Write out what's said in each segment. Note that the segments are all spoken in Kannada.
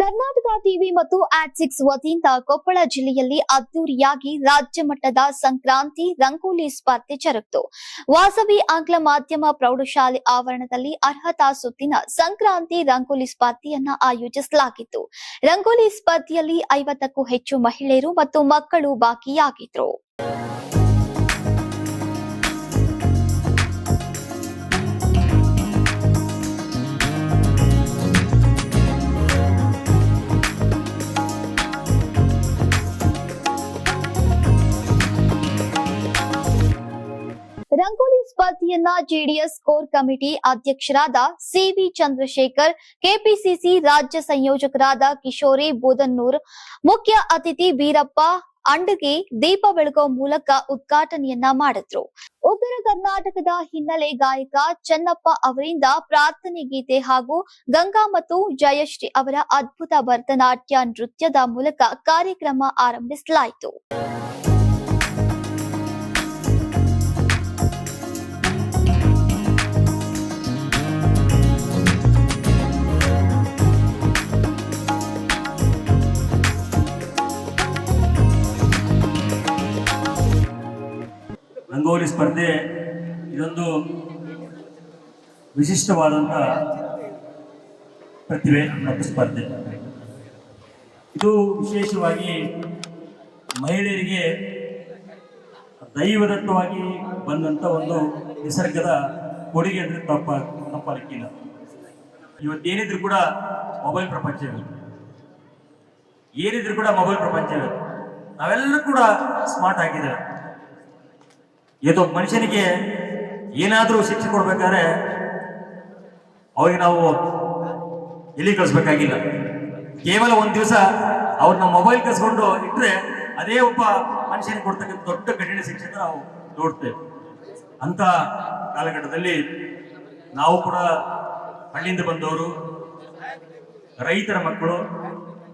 ಕರ್ನಾಟಕ ಟಿವಿ ಮತ್ತು ಆಕ್ಸಿಕ್ಸ್ ವತಿಯಿಂದ ಕೊಪ್ಪಳ ಜಿಲ್ಲೆಯಲ್ಲಿ ಅದ್ದೂರಿಯಾಗಿ ರಾಜ್ಯ ಮಟ್ಟದ ಸಂಕ್ರಾಂತಿ ರಂಗೋಲಿ ಸ್ಪರ್ಧೆ ಜರುಗಿತು. ವಾಸವಿ ಆಂಗ್ಲ ಮಾಧ್ಯಮ ಪ್ರೌಢಶಾಲೆ ಆವರಣದಲ್ಲಿ ಅರ್ಹತಾ ಸುತ್ತಿನ ಸಂಕ್ರಾಂತಿ ರಂಗೋಲಿ ಸ್ಪರ್ಧೆಯನ್ನ ಆಯೋಜಿಸಲಾಗಿತ್ತು. ರಂಗೋಲಿ ಸ್ಪರ್ಧೆಯಲ್ಲಿ ಐವತ್ತಕ್ಕೂ ಹೆಚ್ಚು ಮಹಿಳೆಯರು ಮತ್ತು ಮಕ್ಕಳು ಭಾಗಿಯಾಗಿದ್ರು. ಸ್ಪರ್ಧೆಯನ್ನ ಜೆಡಿಎಸ್ ಕೋರ್ ಕಮಿಟಿ ಅಧ್ಯಕ್ಷರಾದ ಸಿವಿ ಚಂದ್ರಶೇಖರ್, ಕೆಪಿಸಿಸಿ ರಾಜ್ಯ ಸಂಯೋಜಕರಾದ ಕಿಶೋರಿ ಬೋದನ್ನೂರ್, ಮುಖ್ಯ ಅತಿಥಿ ವೀರಪ್ಪ ಅಂಡಗಿ ದೀಪ ಬೆಳಗುವ ಮೂಲಕ ಉದ್ಘಾಟನೆಯನ್ನ ಮಾಡಿದ್ರು. ಉತ್ತರ ಕರ್ನಾಟಕದ ಹಿನ್ನೆಲೆ ಗಾಯಕ ಚನ್ನಪ್ಪ ಅವರಿಂದ ಪ್ರಾರ್ಥನೆ ಗೀತೆ ಹಾಗೂ ಗಂಗಾ ಮತ್ತು ಜಯಶ್ರೀ ಅವರ ಅದ್ಭುತ ಭರತನಾಟ್ಯ ನೃತ್ಯದ ಮೂಲಕ ಕಾರ್ಯಕ್ರಮ ಆರಂಭಿಸಲಾಯಿತು. ಸ್ಪರ್ಧೆ ಇದೊಂದು ವಿಶಿಷ್ಟವಾದಂಥ ಪ್ರತಿಭೆ ಮತ್ತು ಸ್ಪರ್ಧೆ. ಇದು ವಿಶೇಷವಾಗಿ ಮಹಿಳೆಯರಿಗೆ ದೈವದತ್ತವಾಗಿ ಬಂದಂಥ ಒಂದು ನಿಸರ್ಗದ ಕೊಡುಗೆ ಅಂದರೆ ತಪ್ಪ ತಪ್ಪಲಿಕ್ಕಿಲ್ಲ ಇವತ್ತೇನಿದ್ರು ಕೂಡ ಮೊಬೈಲ್ ಪ್ರಪಂಚವೇ. ಏನಿದ್ರು ಕೂಡ ಮೊಬೈಲ್ ಪ್ರಪಂಚವೇ. ನಾವೆಲ್ಲರೂ ಕೂಡ ಸ್ಮಾರ್ಟ್ ಆಗಿದ್ದೇವೆ. ಒಬ್ಬ ಮನುಷ್ಯನಿಗೆ ಏನಾದರೂ ಶಿಕ್ಷೆ ಕೊಡ್ಬೇಕಾದ್ರೆ ಅವ್ರಿಗೆ ನಾವು ಎಲ್ಲಿ ಕಳಿಸ್ಬೇಕಾಗಿಲ್ಲ. ಕೇವಲ ಒಂದು ದಿವಸ ಅವ್ರನ್ನ ಮೊಬೈಲ್ ಕಳಿಸ್ಕೊಂಡು ಇಟ್ಟರೆ ಅದೇ ಒಬ್ಬ ಮನುಷ್ಯನಿಗೆ ಕೊಡ್ತಕ್ಕಂಥ ದೊಡ್ಡ ಕಠಿಣ ಶಿಕ್ಷೆ ನಾವು ನೋಡ್ತೇವೆ. ಅಂತ ಕಾಲಘಟ್ಟದಲ್ಲಿ ನಾವು ಕೂಡ ಹಳ್ಳಿಯಿಂದ ಬಂದವರು, ರೈತರ ಮಕ್ಕಳು,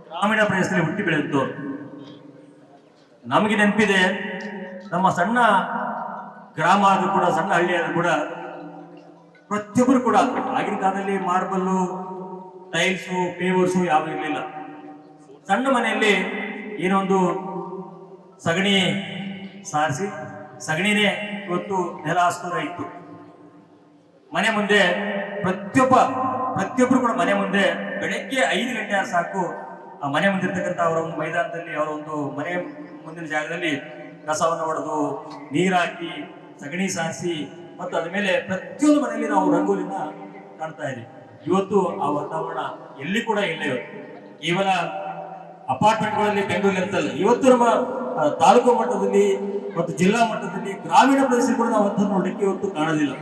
ಗ್ರಾಮೀಣ ಪ್ರದೇಶದಲ್ಲಿ ಹುಟ್ಟಿ ಬೆಳೆದವರು. ನಮಗೆ ನೆನಪಿದೆ, ನಮ್ಮ ಸಣ್ಣ ಗ್ರಾಮ ಆದರೂ ಕೂಡ, ಸಣ್ಣ ಹಳ್ಳಿ ಆದ್ರೂ ಕೂಡ ಪ್ರತಿಯೊಬ್ಬರು ಕೂಡ ಆಗಿನ ಕಾಲದಲ್ಲಿ ಮಾರ್ಬಲ್ಲು ಟೈಲ್ಸು ಪೇವರ್ಸು ಯಾವ ಇರಲಿಲ್ಲ. ಸಣ್ಣ ಮನೆಯಲ್ಲಿ ಏನೊಂದು ಸಗಣಿ ಸಾರಿಸಿ, ಸಗಣಿನೇ ಇವತ್ತು ನೆಲ ಹಾಸ್ಕೋರ ಇತ್ತು. ಮನೆ ಮುಂದೆ ಪ್ರತಿಯೊಬ್ಬ, ಪ್ರತಿಯೊಬ್ಬರು ಕೂಡ ಮನೆ ಮುಂದೆ ಬೆಳಗ್ಗೆ ಐದು ಗಂಟೆ ಸಾಕು, ಆ ಮನೆ ಮುಂದಿರ್ತಕ್ಕಂಥ ಅವರ ಒಂದು ಮೈದಾನದಲ್ಲಿ, ಅವರ ಒಂದು ಮನೆ ಮುಂದಿನ ಜಾಗದಲ್ಲಿ ಕಸವನ್ನು ಹೊಡೆದು ನೀರಾಕಿ ಸಗಣಿ ಸಾರಿಸಿ ಮತ್ತು ಅದ್ರ ಮೇಲೆ ಪ್ರತಿಯೊಂದು ಮನೆಯಲ್ಲಿ ನಾವು ರಂಗೋಲಿನ ಕಾಣ್ತಾ ಇದ್ದೀವಿ. ಇವತ್ತು ಆ ವಾತಾವರಣ ಎಲ್ಲಿ ಕೂಡ ಇಲ್ಲ ಇವತ್ತು. ಕೇವಲ ಅಪಾರ್ಟ್ಮೆಂಟ್ಗಳಲ್ಲಿ ಬೆಂಗಳೂರಲ್ಲಿ ಇರ್ತಲ್ಲ ಇವತ್ತು ನಮ್ಮ ತಾಲೂಕು ಮಟ್ಟದಲ್ಲಿ ಮತ್ತು ಜಿಲ್ಲಾ ಮಟ್ಟದಲ್ಲಿ ಗ್ರಾಮೀಣ ಪ್ರದೇಶದಲ್ಲಿ ಕೂಡ ನಾವು ಅಂತ ನೋಡಲಿಕ್ಕೆ ಇವತ್ತು ಕಾಣೋದಿಲ್ಲ.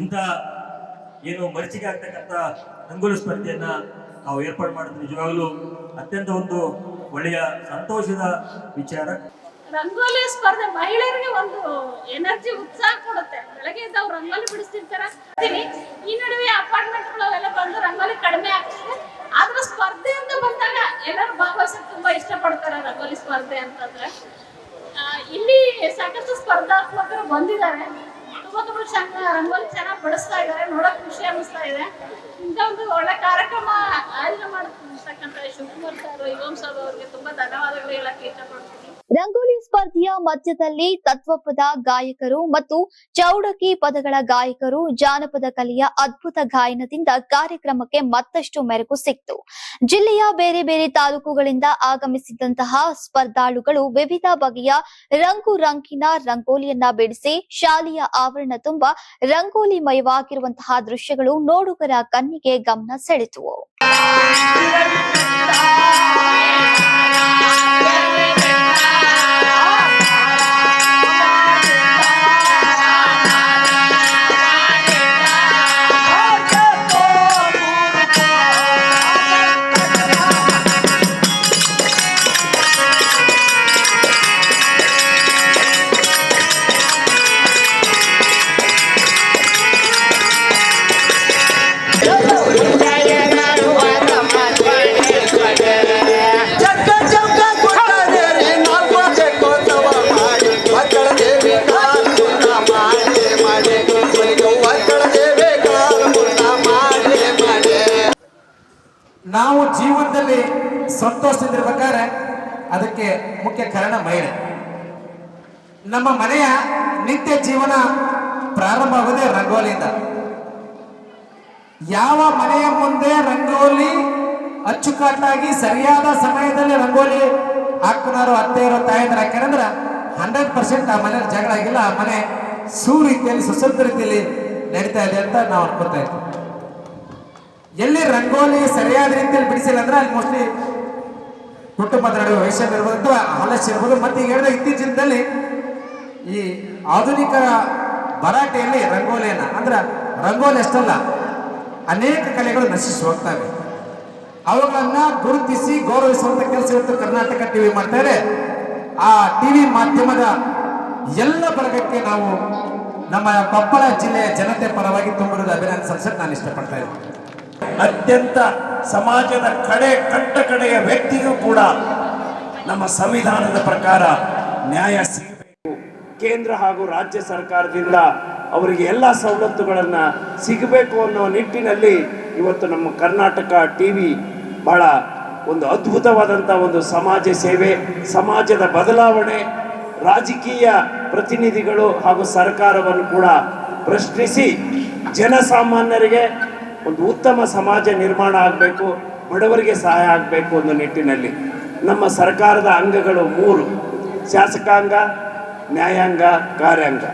ಇಂಥ ಏನು ಮರ್ಚಿಗೆ ಆಗ್ತಕ್ಕಂಥ ರಂಗೋಲಿ ಸ್ಪರ್ಧೆಯನ್ನ ನಾವು ಏರ್ಪಾಡು ಮಾಡಿದ್ರೆ ನಿಜವಾಗಲೂ ಅತ್ಯಂತ ಒಂದು ಒಳ್ಳೆಯ, ಸಂತೋಷದ ವಿಚಾರ. ರಂಗೋಲಿ ಸ್ಪರ್ಧೆ ಮಹಿಳೆಯರಿಗೆ ಒಂದು ಎನರ್ಜಿ, ಉತ್ಸಾಹ ಕೊಡುತ್ತೆ. ಬೆಳಗ್ಗೆ ಎದ್ದು ಅವ್ರು ರಂಗೋಲಿ ಬಿಡಿಸ್ತಿರ್ತಾರ. ಈ ನಡುವೆ ಅಪಾರ್ಟ್ಮೆಂಟ್ಗಳೆಲ್ಲ ಬಂದು ರಂಗೋಲಿ ಕಡಿಮೆ ಆಗ್ತದೆ. ಆದ್ರೆ ಸ್ಪರ್ಧೆ ಅಂತ ಬಂದಾಗ ಎಲ್ಲರೂ ಭಾಗವಹಿಸಕ್ಕೆ ತುಂಬಾ ಇಷ್ಟಪಡ್ತಾರೆ ರಂಗೋಲಿ ಸ್ಪರ್ಧೆ ಅಂತಂದ್ರೆ. ಇಲ್ಲಿ ಸಾಕಷ್ಟು ಸ್ಪರ್ಧಾತ್ಮಕರು ಬಂದಿದ್ದಾರೆ. ತುಂಬಾ ತುಂಬಾ ಚೆನ್ನಾಗಿ ರಂಗೋಲಿ ಚೆನ್ನಾಗಿ ಬಿಡಿಸ್ತಾ ಇದ್ದಾರೆ. ನೋಡಕ್ ಖುಷಿ ಅನಿಸ್ತಾ ಇದೆ. ಇಂಥ ಒಂದು ಒಳ್ಳೆ ಕಾರ್ಯಕ್ರಮ ಆಯೋಜನೆ ಮಾಡ್ತಕ್ಕಂಥ ಶಿವಕುಮಾರ್ ಸರ್ ಯುವಂ ಸರ್ ಅವ್ರಿಗೆ ತುಂಬಾ ಧನ್ಯವಾದಗಳು ಹೇಳಕ್ಕೆ ಇಷ್ಟಪಡ್ತೀನಿ. ರಂಗೋಲಿ ಸ್ಪರ್ಧೆಯ ಮಧ್ಯದಲ್ಲಿ ತತ್ವಪದ ಗಾಯಕರು ಮತ್ತು ಚೌಡಕಿ ಪದಗಳ ಗಾಯಕರು ಜಾನಪದ ಕಲೆಯ ಅದ್ಭುತ ಗಾಯನದಿಂದ ಕಾರ್ಯಕ್ರಮಕ್ಕೆ ಮತ್ತಷ್ಟು ಮೆರುಗು ಸಿಕ್ತು. ಜಿಲ್ಲೆಯ ಬೇರೆ ಬೇರೆ ತಾಲೂಕುಗಳಿಂದ ಆಗಮಿಸಿದಂತಹ ಸ್ಪರ್ಧಾಳುಗಳು ವಿವಿಧ ಬಗೆಯ ರಂಗು ರಂಗಿನ ರಂಗೋಲಿಯನ್ನ ಬಿಡಿಸಿ ಶಾಲೆಯ ಆವರಣ ತುಂಬಾ ರಂಗೋಲಿಮಯವಾಗಿರುವಂತಹ ದೃಶ್ಯಗಳು ನೋಡುಗರ ಕಣ್ಣಿಗೆ ಗಮನ ಸೆಳೆದವು ಸಂತೋಷದಿಂದಿರ್ಬೇಕಾದ್ರೆ ಅದಕ್ಕೆ ಮುಖ್ಯ ಕಾರಣ ಮಹಿಳೆ. ನಮ್ಮ ಮನೆಯ ನಿತ್ಯ ಜೀವನ ಪ್ರಾರಂಭ ಆಗೋದೇ ರಂಗೋಲಿಯಿಂದ. ಯಾವ ಮನೆಯ ಮುಂದೆ ರಂಗೋಲಿ ಅಚ್ಚುಕಟ್ಟಾಗಿ ಸರಿಯಾದ ಸಮಯದಲ್ಲಿ ರಂಗೋಲಿ ಹಾಕೋನಾರು ಅತ್ತೆ ಇರೋ ತಾಯಂದ್ರ ಹಾಕ್ಯಾರಂದ್ರ ಹಂಡ್ರೆಡ್ ಪರ್ಸೆಂಟ್ ಆ ಮನೆಯಲ್ಲಿ ಜಗಳ ಆಗಿಲ್ಲ, ಆ ಮನೆ ಸುರೀತಿಯಲ್ಲಿ ಸುಸಂತ ರೀತಿಯಲ್ಲಿ ನಡೀತಾ ಇದೆ ಅಂತ ನಾವು ಅನ್ಕೋತಾ ಇದ್ವಿ ಎಲ್ಲಿ ರಂಗೋಲಿ ಸರಿಯಾದ ರೀತಿಯಲ್ಲಿ ಬಿಡಿಸಿಲ್ಲ ಅಂದ್ರೆ ಅಲ್ಲಿ ಮೋಸ್ಟ್ಲಿ ಕುಟುಂಬದ ನಡುವೆ ಇರ್ಬೋದು ಆಲಸ್ಯ ಇರ್ಬೋದು. ಮತ್ತೆ ಈಗ ಹೇಳಿದ, ಇತ್ತೀಚಿನದಲ್ಲಿ ಈ ಆಧುನಿಕ ಭರಾಟೆಯಲ್ಲಿ ರಂಗೋಲಿಯನ್ನ, ಅಂದ್ರೆ ರಂಗೋಲಿ ಅಷ್ಟಲ್ಲ, ಅನೇಕ ಕಲೆಗಳು ನಶಿಸಿ ಹೋಗ್ತವೆ ಅವುಗಳನ್ನ ಗುರುತಿಸಿ ಗೌರವಿಸುವಂತ ಕೆಲಸ ಇವತ್ತು ಕರ್ನಾಟಕ ಟಿವಿ ಮಾಡ್ತಾರೆ ಆ ಟಿವಿ ಮಾಧ್ಯಮದ ಎಲ್ಲ ಬಳಗಕ್ಕೆ ನಾವು ನಮ್ಮ ಕೊಪ್ಪಳ ಜಿಲ್ಲೆಯ ಜನತೆ ಪರವಾಗಿ ತುಂಬಿರೋದು ಅಭಿನಂದನೆ ಸಲ್ಲಿಸಕ್ಕೆ ನಾನು ಇಷ್ಟಪಡ್ತಾ ಇದ್ದೀನಿ. ಅತ್ಯಂತ ಸಮಾಜದ ಕಡೆ, ಕಟ್ಟ ಕಡೆಯ ವ್ಯಕ್ತಿಗೂ ಕೂಡ ನಮ್ಮ ಸಂವಿಧಾನದ ಪ್ರಕಾರ ನ್ಯಾಯ ಸಿಗಬೇಕು. ಕೇಂದ್ರ ಹಾಗೂ ರಾಜ್ಯ ಸರ್ಕಾರದಿಂದ ಅವರಿಗೆ ಎಲ್ಲ ಸವಲತ್ತುಗಳನ್ನು ಸಿಗಬೇಕು ಅನ್ನೋ ನಿಟ್ಟಿನಲ್ಲಿ ಇವತ್ತು ನಮ್ಮ ಕರ್ನಾಟಕ ಟಿ ವಿ ಬಹಳ ಒಂದು ಅದ್ಭುತವಾದಂಥ ಒಂದು ಸಮಾಜ ಸೇವೆ, ಸಮಾಜದ ಬದಲಾವಣೆ, ರಾಜಕೀಯ ಪ್ರತಿನಿಧಿಗಳು ಹಾಗೂ ಸರ್ಕಾರವನ್ನು ಕೂಡ ಪ್ರಶ್ನಿಸಿ ಜನಸಾಮಾನ್ಯರಿಗೆ ಒಂದು ಉತ್ತಮ ಸಮಾಜ ನಿರ್ಮಾಣ ಆಗಬೇಕು, ಬಡವರಿಗೆ ಸಹಾಯ ಆಗಬೇಕು ಅನ್ನೋ ನಿಟ್ಟಿನಲ್ಲಿ ನಮ್ಮ ಸರ್ಕಾರದ ಅಂಗಗಳು ಮೂರು. ಶಾಸಕಾಂಗ, ನ್ಯಾಯಾಂಗ, ಕಾರ್ಯಾಂಗ.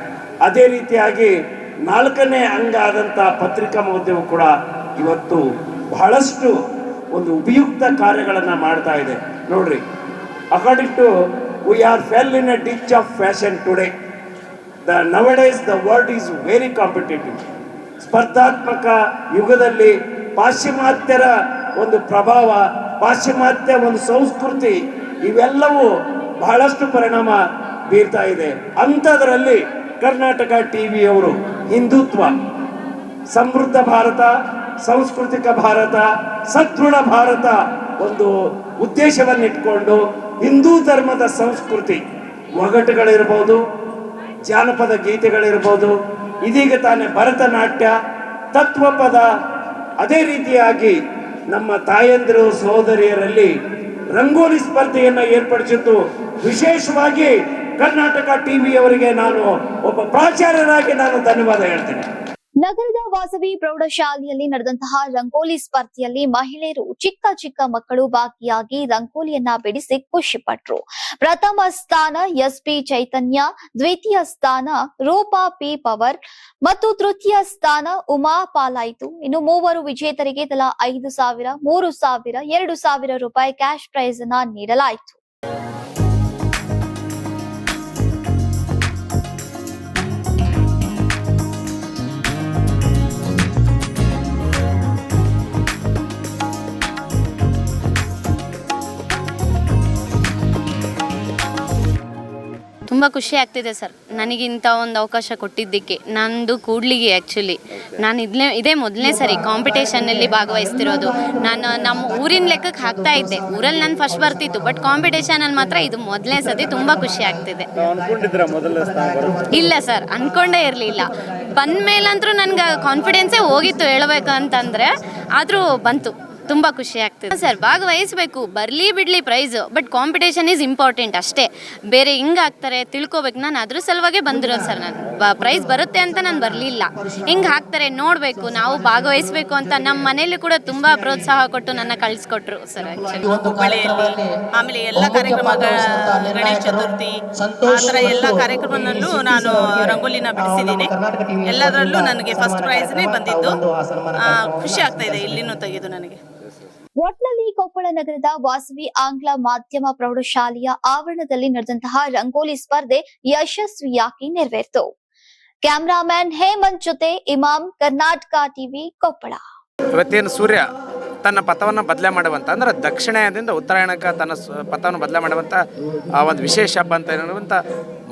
ಅದೇ ರೀತಿಯಾಗಿ ನಾಲ್ಕನೇ ಅಂಗ ಆದಂಥ ಪತ್ರಿಕಾ ಮಾಧ್ಯಮ ಕೂಡ ಇವತ್ತು ಬಹಳಷ್ಟು ಒಂದು ಉಪಯುಕ್ತ ಕಾರ್ಯಗಳನ್ನು ಮಾಡ್ತಾ ಇದೆ. ನೋಡ್ರಿ according to we are fell in a ditch of fashion today the nowadays the world is very competitive ಸ್ಪರ್ಧಾತ್ಮಕ ಯುಗದಲ್ಲಿ ಪಾಶ್ಚಿಮಾತ್ಯರ ಒಂದು ಪ್ರಭಾವ, ಪಾಶ್ಚಿಮಾತ್ಯ ಒಂದು ಸಂಸ್ಕೃತಿ, ಇವೆಲ್ಲವೂ ಬಹಳಷ್ಟು ಪರಿಣಾಮ ಬೀರ್ತಾ ಇದೆ. ಅಂಥದ್ರಲ್ಲಿ ಕರ್ನಾಟಕ ಟಿ ವಿಯವರು ಹಿಂದುತ್ವ, ಸಮೃದ್ಧ ಭಾರತ, ಸಾಂಸ್ಕೃತಿಕ ಭಾರತ, ಸದೃಢ ಭಾರತ ಒಂದು ಉದ್ದೇಶವನ್ನಿಟ್ಕೊಂಡು ಹಿಂದೂ ಧರ್ಮದ ಸಂಸ್ಕೃತಿ, ಒಗಟುಗಳಿರ್ಬೋದು, ಜಾನಪದ ಗೀತೆಗಳಿರ್ಬೋದು ಇದೀಗ ತಾನೇ ಭರತನಾಟ್ಯ ತತ್ವಪದ ಅದೇ ರೀತಿಯಾಗಿ ನಮ್ಮ ತಾಯಂದಿರು ಸಹೋದರಿಯರಲ್ಲಿ ರಂಗೋಲಿ ಸ್ಪರ್ಧೆಯನ್ನು ಏರ್ಪಡಿಸಿದ್ದು ವಿಶೇಷವಾಗಿ ಕರ್ನಾಟಕ ಟಿವಿಯವರಿಗೆ ನಾನು ಒಬ್ಬ ಪ್ರಾಚಾರ್ಯರಾಗಿ ನಾನು ಧನ್ಯವಾದ ಹೇಳ್ತೇನೆ. ನಗರದ ವಾಸವಿ ಪ್ರೌಢಶಾಲೆಯಲ್ಲಿ ನಡೆದಂತಹ ರಂಗೋಲಿ ಸ್ಪರ್ಧೆಯಲ್ಲಿ ಮಹಿಳೆಯರು ಚಿಕ್ಕ ಚಿಕ್ಕ ಮಕ್ಕಳು ಭಾಗಿಯಾಗಿ ರಂಗೋಲಿಯನ್ನ ಬಿಡಿಸಿ ಖುಷಿ ಪಟ್ರು. ಪ್ರಥಮ ಸ್ಥಾನ ಎಸ್ಪಿ ಚೈತನ್ಯ, ದ್ವಿತೀಯ ಸ್ಥಾನ ರೂಪಾ ಪಿ ಪವರ್ ಮತ್ತು ತೃತೀಯ ಸ್ಥಾನ ಉಮಾ ಪಾಲಾಯಿತು. ಇನ್ನು ಮೂವರು ವಿಜೇತರಿಗೆ ತಲಾ ಐದು ಸಾವಿರ, ಮೂರು ಸಾವಿರ, ಎರಡು ಸಾವಿರ ರೂಪಾಯಿ ಕ್ಯಾಶ್ ಪ್ರೈಸ್ ಅನ್ನ ನೀಡಲಾಯಿತು. ತುಂಬ ಖುಷಿ ಆಗ್ತಿದೆ ಸರ್. ನನಗಿಂತ ಒಂದು ಅವಕಾಶ ಕೊಟ್ಟಿದ್ದಕ್ಕೆ ನಂದು ಕೂಡ್ಲಿಗೆ ಆ್ಯಕ್ಚುಲಿ ನಾನು ಇದನ್ನೇ ಇದೇ ಮೊದಲನೇ ಸರಿ ಕಾಂಪಿಟೇಷನಲ್ಲಿ ಭಾಗವಹಿಸ್ತಿರೋದು. ನಾನು ನಮ್ಮ ಊರಿನ ಲೆಕ್ಕಕ್ಕೆ ಹಾಕ್ತಾ ಇದ್ದೆ. ಊರಲ್ಲಿ ನಾನು ಫಸ್ಟ್ ಬರ್ತಿತ್ತು ಬಟ್ ಕಾಂಪಿಟೇಷನಲ್ಲಿ ಮಾತ್ರ ಇದು ಮೊದಲನೇ ಸತಿ ತುಂಬ ಖುಷಿ ಆಗ್ತಿದೆ. ಇಲ್ಲ ಸರ್ ಅನ್ಕೊಂಡೇ ಇರಲಿಲ್ಲ. ಬಂದ ಮೇಲಂತರೂ ನನಗೆ ಕಾನ್ಫಿಡೆನ್ಸೇ ಹೋಗಿತ್ತು ಹೇಳಬೇಕು ಅಂತಂದ್ರೆ ಆದರೂ ಬಂತು. ತುಂಬ ಖುಷಿ ಆಗ್ತಿದೆ. ಸರ್ ಭಾಗವಹಿಸಬೇಕು. ಬರಲಿ ಬಿಡಲಿ prize but competition is important ಅಷ್ಟೇ. ಬೇರೆ ಹಿಂಗೆ ಹಾಕ್ತಾರೆ ತಿಳ್ಕೊಬೇಕು. ನಾನು ಅದ್ರ ಸಲುವಾಗಿ ಬಂದಿರೋ ಸರ್ ನಾನು. ಪ್ರೈಸ್ ಬರುತ್ತೆ ಅಂತ ನಾನು ಬರಲಿಲ್ಲ. ಹಿಂಗೆ ಹಾಕ್ತಾರೆ ನೋಡಬೇಕು. ನಾವು ಭಾಗವಹಿಸಬೇಕು ಅಂತ ನಮ್ಮ ಮನೇಲಿ ಕೂಡ ತುಂಬ ಪ್ರೋತ್ಸಾಹ ಕೊಟ್ಟು ನನ್ನ ಕಳಿಸ್ಕೊಟ್ರು ಸರ್ ಹುಬ್ಬಳ್ಳಿಯಲ್ಲಿ ಆಮೇಲೆ ಎಲ್ಲ ಕಾರ್ಯಕ್ರಮ ಗಣೇಶ ಚತುರ್ಥಿ ಆ ಥರ ಎಲ್ಲ ಕಾರ್ಯಕ್ರಮದಲ್ಲೂ ನಾನು ರಂಗೋಲಿನ ಬಿಡಿಸಿದ್ದೀನಿ. ಎಲ್ಲದರಲ್ಲೂ ನನಗೆ ಫಸ್ಟ್ ಪ್ರೈಸ್ನೇ ಬಂದಿದ್ದು. ಆ, ಖುಷಿ ಆಗ್ತಾ ಇದೆ. ಇಲ್ಲಿನೂ ತೆಗೆದು ನನಗೆ. ಒಟ್ನಲ್ಲಿ ಕೊಪ್ಪಳ ನಗರದ ವಾಸವಿ ಆಂಗ್ಲ ಮಾಧ್ಯಮ ಪ್ರೌಢಶಾಲೆಯ ಆವರಣದಲ್ಲಿ ನಡೆದಂತಹ ರಂಗೋಲಿ ಸ್ಪರ್ಧೆ ಯಶಸ್ವಿಯಾಗಿ ನೆರವೇರಿತು. ಕ್ಯಾಮರಾಮ್ಯಾನ್ ಹೇಮಂತ್ ಜೊತೆ ಇಮಾಮ್ ಕರ್ನಾಟಕ ಟಿವಿ ಕೊಪ್ಪಳ. ಇವತ್ತೇನು ಸೂರ್ಯ ತನ್ನ ಪಥವನ್ನು ಬದಲೇ ಮಾಡುವಂಥ ಅಂದ್ರೆ ದಕ್ಷಿಣದಿಂದ ಉತ್ತರಾಯಣಕ್ಕೆ ತನ್ನ ಪಥವನ್ನು ಬದಲೇ ಮಾಡುವಂಥ ಆ ಒಂದು ವಿಶೇಷ ಹಬ್ಬ ಅಂತ ಹೇಳುವಂಥ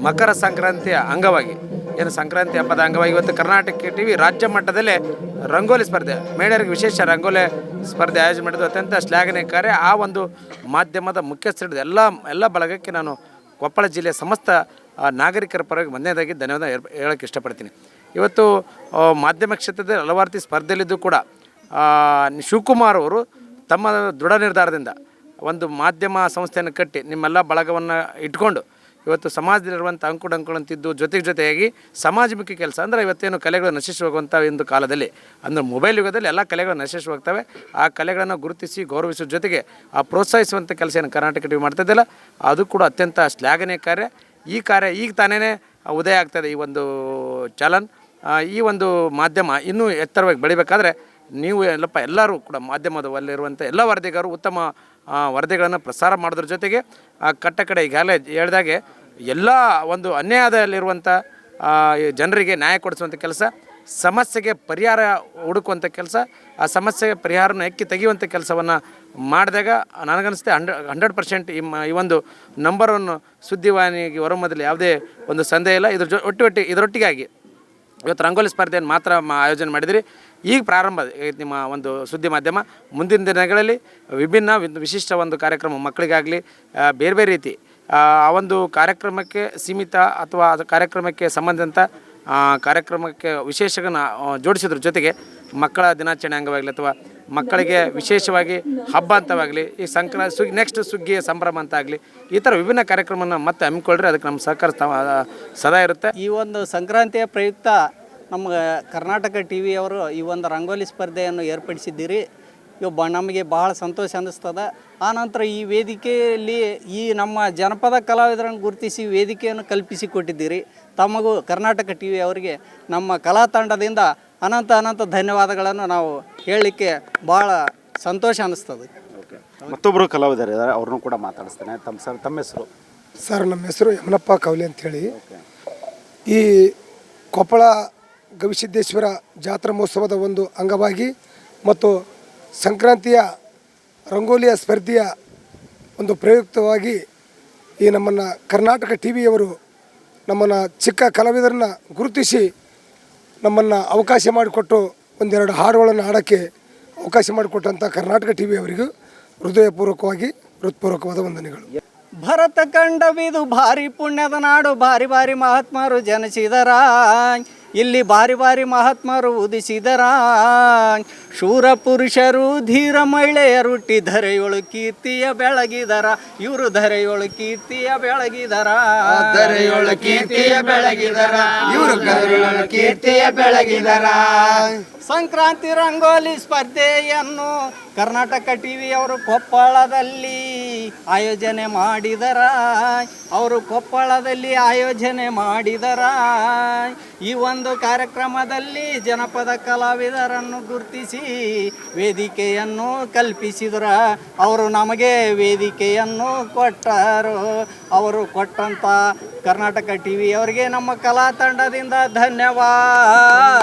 ಮಕರ ಸಂಕ್ರಾಂತಿಯ ಅಂಗವಾಗಿ ಏನು ಸಂಕ್ರಾಂತಿ ಹಬ್ಬದ ಅಂಗವಾಗಿ ಇವತ್ತು ಕರ್ನಾಟಕ ಟಿ ವಿ ರಾಜ್ಯ ಮಟ್ಟದಲ್ಲಿ ರಂಗೋಲಿ ಸ್ಪರ್ಧೆ. ಮಹಿಳೆಯರಿಗೆ ವಿಶೇಷ ರಂಗೋಲಿ ಸ್ಪರ್ಧೆ ಆಯೋಜನೆ ಮಾಡಿದ್ದು ಅತ್ಯಂತ ಶ್ಲಾಘನೀಯ ಕಾರ್ಯ. ಆ ಒಂದು ಮಾಧ್ಯಮದ ಮುಖ್ಯಸ್ಥರು ಎಲ್ಲ ಎಲ್ಲ ಬಳಗಕ್ಕೆ ನಾನು ಕೊಪ್ಪಳ ಜಿಲ್ಲೆಯ ಸಮಸ್ತ ನಾಗರಿಕರ ಪರವಾಗಿ ಮೊದಲನೇದಾಗಿ ಧನ್ಯವಾದ ಹೇಳೋಕ್ಕೆ ಇಷ್ಟಪಡ್ತೀನಿ. ಇವತ್ತು ಮಾಧ್ಯಮ ಕ್ಷೇತ್ರದಲ್ಲಿ ಹಲವಾರು ಸ್ಪರ್ಧೆಯಲ್ಲಿದ್ದು ಕೂಡ ಶಿವಕುಮಾರ್ ಅವರು ತಮ್ಮ ದೃಢ ನಿರ್ಧಾರದಿಂದ ಒಂದು ಮಾಧ್ಯಮ ಸಂಸ್ಥೆಯನ್ನು ಕಟ್ಟಿ ನಿಮ್ಮೆಲ್ಲ ಬಳಗವನ್ನು ಇಟ್ಕೊಂಡು ಇವತ್ತು ಸಮಾಜದಲ್ಲಿರುವಂಥ ಅಂಕುಡಂಕುಳಂತಿದ್ದು ಜೊತೆಗೆ ಜೊತೆಯಾಗಿ ಸಮಾಜಮುಖಿ ಕೆಲಸ ಅಂದರೆ ಇವತ್ತೇನು ಕಲೆಗಳು ನಶಿಸಿ ಹೋಗುವಂಥ ಒಂದು ಕಾಲದಲ್ಲಿ. ಅಂದರೆ ಮೊಬೈಲ್ ಯುಗದಲ್ಲಿ ಎಲ್ಲ ಕಲೆಗಳು ನಶಿಸಿ ಹೋಗ್ತವೆ ಆ ಕಲೆಗಳನ್ನು ಗುರುತಿಸಿ ಗೌರವಿಸೋ ಜೊತೆಗೆ ಆ ಪ್ರೋತ್ಸಾಹಿಸುವಂಥ ಕೆಲಸ ಏನು ಕರ್ನಾಟಕ ಟಿವಿ ಮಾಡ್ತಿದ್ದಿಲ್ಲ ಅದು ಕೂಡ ಅತ್ಯಂತ ಶ್ಲಾಘನೀಯ ಕಾರ್ಯ. ಈ ಕಾರ್ಯ ಈಗ ತಾನೇ ಉದಯ ಆಗ್ತದೆ ಈ ಒಂದು ಚಲನ್. ಈ ಒಂದು ಮಾಧ್ಯಮ ಇನ್ನೂ ಎತ್ತರವಾಗಿ ಬೆಳಿಬೇಕಾದ್ರೆ ನೀವು ಎಲ್ಲಪ್ಪ ಎಲ್ಲರೂ ಕೂಡ ಮಾಧ್ಯಮದಲ್ಲಿರುವಂಥ ಎಲ್ಲ ವರದಿಗಾರರು ಉತ್ತಮ ವರದಿಗಳನ್ನು ಪ್ರಸಾರ ಮಾಡೋದ್ರ ಜೊತೆಗೆ ಕಟ್ಟ ಕಡೆ ಈಗಾಗಲೇ ಹೇಳ್ದಾಗೆ ಎಲ್ಲ ಒಂದು ಅನ್ಯಾಯದಲ್ಲಿರುವಂಥ ಜನರಿಗೆ ನ್ಯಾಯ ಕೊಡಿಸುವಂಥ ಕೆಲಸ, ಸಮಸ್ಯೆಗೆ ಪರಿಹಾರ ಹುಡುಕುವಂಥ ಕೆಲಸ, ಆ ಸಮಸ್ಯೆಗೆ ಪರಿಹಾರನ ಎಕ್ಕಿ ತೆಗೆಯುವಂಥ ಕೆಲಸವನ್ನು ಮಾಡಿದಾಗ ನನಗನ್ನಿಸುತ್ತೆ ಹಂಡ್ರೆ, ಹಂಡ್ರೆಡ್ ಪರ್ಸೆಂಟ್ ಈ ಮ- ಈ ಒಂದು ನಂಬರನ್ನು ಸುದ್ದಿವಾಹಿನಿಗೆ ಹೊರಮದಲ್ಲಿ ಯಾವುದೇ ಒಂದು ಸಂದೇಹ ಇಲ್ಲ. ಇದ್ರ ಜೊ, ಒಟ್ಟಿ ಒಟ್ಟಿಗೆ, ಇದರೊಟ್ಟಿಗಾಗಿ ಇವತ್ತು ರಂಗೋಲಿ ಸ್ಪರ್ಧೆಯನ್ನು ಮಾತ್ರ ಆಯೋಜನೆ ಮಾಡಿದಿರಿ. ಈಗ ಪ್ರಾರಂಭ ನಿಮ್ಮ ಒಂದು ಸುದ್ದಿ ಮಾಧ್ಯಮ. ಮುಂದಿನ ದಿನಗಳಲ್ಲಿ ವಿಭಿನ್ನ ವಿಶಿಷ್ಟ ಒಂದು ಕಾರ್ಯಕ್ರಮ ಮಕ್ಕಳಿಗಾಗಲಿ ಬೇರೆ ಬೇರೆ ರೀತಿ, ಆ ಆ ಒಂದು ಕಾರ್ಯಕ್ರಮಕ್ಕೆ ಸೀಮಿತ ಅಥವಾ ಅದು ಕಾರ್ಯಕ್ರಮಕ್ಕೆ ಸಂಬಂಧಿತ ಕಾರ್ಯಕ್ರಮಕ್ಕೆ ವಿಶೇಷಗಳನ್ನ ಜೋಡಿಸಿದ್ರ. ಜೊತೆಗೆ ಮಕ್ಕಳ ದಿನಾಚರಣೆ ಅಂಗವಾಗಲಿ ಅಥವಾ ಮಕ್ಕಳಿಗೆ ವಿಶೇಷವಾಗಿ ಹಬ್ಬ ಅಂತವಾಗಲಿ, ಈ ಸಂಕ್ರ ಸುಗ್ಗಿ ನೆಕ್ಸ್ಟ್ ಸುಗ್ಗಿಯ ಸಂಭ್ರಮ ಅಂತ ಆಗಲಿ ಈ ಥರ ವಿಭಿನ್ನ ಕಾರ್ಯಕ್ರಮನ ಮತ್ತೆ ಹಮ್ಮಿಕೊಳ್ರಿ ಅದಕ್ಕೆ ನಮ್ಮ ಸಹಕಾರ ಸದಾ ಇರುತ್ತೆ. ಈ ಒಂದು ಸಂಕ್ರಾಂತಿಯ ಪ್ರಯುಕ್ತ ನಮ್ಮ ಕರ್ನಾಟಕ ಟಿ ವಿಯವರು ಈ ಒಂದು ರಂಗೋಲಿ ಸ್ಪರ್ಧೆಯನ್ನು ಏರ್ಪಡಿಸಿದ್ದೀರಿ. ಇವು ಬ, ನಮಗೆ ಬಹಳ ಸಂತೋಷ ಅನ್ನಿಸ್ತದೆ. ಆನಂತರ ಈ ವೇದಿಕೆಯಲ್ಲಿ ಈ ನಮ್ಮ ಜನಪದ ಕಲಾವಿದರನ್ನು ಗುರುತಿಸಿ ವೇದಿಕೆಯನ್ನು ಕಲ್ಪಿಸಿಕೊಟ್ಟಿದ್ದೀರಿ ತಮಗೂ ಕರ್ನಾಟಕ ಟಿ ವಿ ಅವರಿಗೆ ನಮ್ಮ ಕಲಾ ತಂಡದಿಂದ ಅನಂತ ಅನಂತ ಧನ್ಯವಾದಗಳನ್ನು ನಾವು ಹೇಳಲಿಕ್ಕೆ ಭಾಳ ಸಂತೋಷ ಅನ್ನಿಸ್ತದೆ. ಮತ್ತೊಬ್ಬರು ಕಲಾವಿದರಿದ್ದಾರೆ ಅವ್ರನ್ನೂ ಕೂಡ ಮಾತಾಡಿಸ್ತೇನೆ. ತಮ್ಮ ಸರ್ ತಮ್ಮ ಹೆಸರು? ಸರ್ ನಮ್ಮ ಹೆಸರು ಯಮನಪ್ಪ ಕವಲಿ ಅಂಥೇಳಿ ಈ ಕೊಪ್ಪಳ ಗವಿಸಿದ್ದೇಶ್ವರ ಜಾತ್ರಾ ಮಹೋತ್ಸವದ ಒಂದು ಅಂಗವಾಗಿ ಮತ್ತು ಸಂಕ್ರಾಂತಿಯ ರಂಗೋಲಿಯ ಸ್ಪರ್ಧೆಯ ಒಂದು ಪ್ರಯುಕ್ತವಾಗಿ ಈ ನಮ್ಮನ್ನು ಕರ್ನಾಟಕ ಟಿ ವಿಯವರು ನಮ್ಮನ್ನು ಚಿಕ್ಕ ಕಲಾವಿದರನ್ನ ಗುರುತಿಸಿ ನಮ್ಮನ್ನು ಅವಕಾಶ ಮಾಡಿಕೊಟ್ಟು ಒಂದೆರಡು ಹಾಡುಗಳನ್ನು ಹಾಡೋಕ್ಕೆ ಅವಕಾಶ ಮಾಡಿಕೊಟ್ಟಂಥ ಕರ್ನಾಟಕ ಟಿ ವಿಯವರಿಗೂ ಹೃದಯಪೂರ್ವಕವಾಗಿ, ಹೃತ್ಪೂರ್ವಕವಾದ ವಂದನೆಗಳು. ಭರತ ಕಂಡವಿದು ಭಾರಿ ಪುಣ್ಯದ ನಾಡು, ಭಾರಿ ಭಾರಿ ಮಹಾತ್ಮರು ಜನಿಸಿದರ ಇಲ್ಲಿ ಬಾರಿ ಬಾರಿ ಮಹಾತ್ಮರು ಉದಿಸಿದರ ಶೂರ ಪುರುಷರು ಧೀರ ಮಹಿಳೆಯರು ಹುಟ್ಟಿ ಧರೆಯೊಳು ಕೀರ್ತಿಯ ಬೆಳಗಿದರ. ಇವರು ಧರೆಯೊಳು ಕೀರ್ತಿಯ ಬೆಳಗಿದರ. ಧರೆಯೊಳು ಕೀರ್ತಿಯ ಬೆಳಗಿದರ. ಇವರು ಕೀರ್ತಿಯ ಬೆಳಗಿದರ. ಸಂಕ್ರಾಂತಿ ರಂಗೋಲಿ ಸ್ಪರ್ಧೆಯನ್ನು ಕರ್ನಾಟಕ ಟಿ ಅವರು ಕೊಪ್ಪಳದಲ್ಲಿ ಆಯೋಜನೆ ಮಾಡಿದರ ಅವರು ಕೊಪ್ಪಳದಲ್ಲಿ ಆಯೋಜನೆ ಮಾಡಿದರ ಈ ಒಂದು ಕಾರ್ಯಕ್ರಮದಲ್ಲಿ ಜನಪದ ಕಲಾವಿದರನ್ನು ಗುರುತಿಸಿ ವೇದಿಕೆಯನ್ನು ಕಲ್ಪಿಸಿದ್ರ. ಅವರು ನಮಗೆ ವೇದಿಕೆಯನ್ನು ಕೊಟ್ಟರು. ಅವರು ಕೊಟ್ಟಂಥ ಕರ್ನಾಟಕ ಟಿ ಅವರಿಗೆ ನಮ್ಮ ಕಲಾ ತಂಡದಿಂದ ಧನ್ಯವಾದಗಳು.